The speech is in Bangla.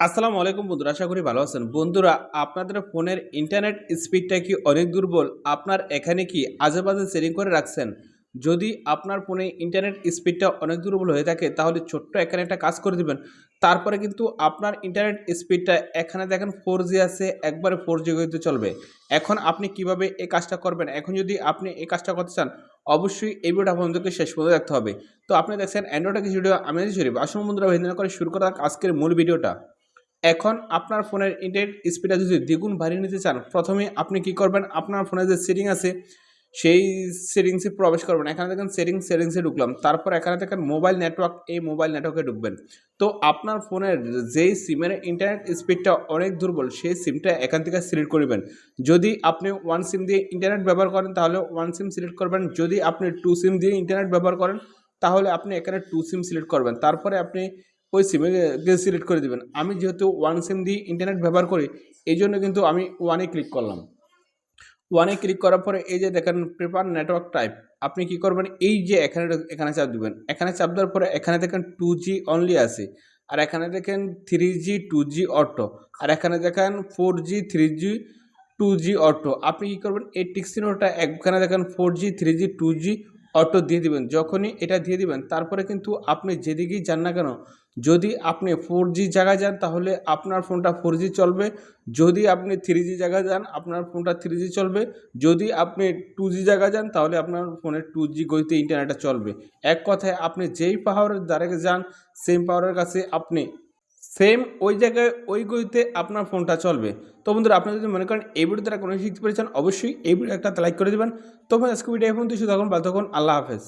আসসালামু আলাইকুম বন্ধুরা, আশা করি ভালো আছেন। বন্ধুরা, আপনাদের ফোনের ইন্টারনেট স্পিডটা কি অনেক দুর্বল? আপনার এখানে কি আজে বাজে সেটিং করে রাখছেন? যদি আপনার ফোনে ইন্টারনেট স্পিডটা অনেক দুর্বল হয়ে থাকে, তাহলে ছোট্ট এখানে একটা কাজ করে দিবেন। তারপরে কিন্তু আপনার ইন্টারনেট স্পিডটা এখানে দেখেন ফোর জি আছে, একবারে ফোর জি গতিতে চলবে। এখন আপনি কীভাবে এই কাজটা করবেন? এখন যদি আপনি এই কাজটা করতে চান, অবশ্যই এই ভিডিওটা আপনাদেরকে শেষ পর্যন্ত দেখতে হবে। তো আপনি দেখছেন অ্যান্ড্রয়েড কিছু ভিডিও আমি শরীফ আসুন বন্ধুরা করে শুরু করা আজকের মূল ভিডিওটা। এখন আপনার ফোনের ইন্টারনেট স্পিডটা যদি দ্বিগুণ বাড়িয়ে নিতে চান, প্রথমে আপনি কি করবেন? আপনার ফোনে যে সেটিং আছে, সেই সেটিংসে প্রবেশ করবেন। এখানে দেখেন সেটিংস সেটিংসে ঢুকলাম। তারপর এখানে দেখেন মোবাইল নেটওয়ার্ক এই মোবাইল নেটওয়ার্কে ঢুকবেন। তো আপনার ফোনের যেই সিমের ইন্টারনেট স্পিডটা অনেক দুর্বল, সেই সিমটা এখান থেকে সিলেক্ট করবেন। যদি আপনি ওয়ান সিম দিয়ে ইন্টারনেট ব্যবহার করেন, তাহলে ওয়ান সিম সিলেক্ট করবেন। যদি আপনি টু সিম দিয়ে ইন্টারনেট ব্যবহার করেন, তাহলে আপনি এখানে টু সিম সিলেক্ট করবেন। তারপরে আপনি ওই সিমে সিলেক্ট করে দিবেন। আমি যেহেতু ওয়ান সিম দিয়ে ইন্টারনেট ব্যবহার করি, এই জন্য কিন্তু আমি ওয়ানে ক্লিক করলাম। ওয়ানে ক্লিক করার পরে এই যে দেখেন প্রেপার নেটওয়ার্ক টাইপ আপনি কি করবেন? এই যে এখানে এখানে চাপ দিবেন। এখানে চাপ দেওয়ার পরে এখানে দেখেন টু জি অনলি আছে, আর এখানে দেখেন three G two G auto আর এখানে দেখেন four G three G two G auto আপনি কী করবেন? এই টিক্সিনোটা এখানে দেখেন four G three G two G auto দিয়ে দিবেন, যখনই এটা দিয়ে দিবেন, তারপরে কিন্তু আপনি যেদিকেই যান না কেন, যদি আপনি ফোর জি জায়গায় যান, তাহলে আপনার ফোনটা ফোর জি চলবে। যদি আপনি থ্রি জি জায়গায় যান, আপনার ফোনটা থ্রি জি চলবে। যদি আপনি টু জি জায়গায় যান, তাহলে আপনার ফোনের টু জি গতিতে ইন্টারনেটটা চলবে। এক কথায় আপনি যেই পাওয়ারের দ্বারা যান সেম পাওয়ারের কাছে আপনি সেম ওই জায়গায় ওই গতিতে আপনার ফোনটা চলবে। তো বন্ধুরা আপনি যদি মনে করেন এই ভিডিও দ্বারা কোনো শিখতে পেরেছেন, অবশ্যই এই ভিডিও একটা লাইক করে দেবেন। তো আজকে ভিডিও এখন তুই শুধু থাকুন বা তখন আল্লাহ হাফেজ।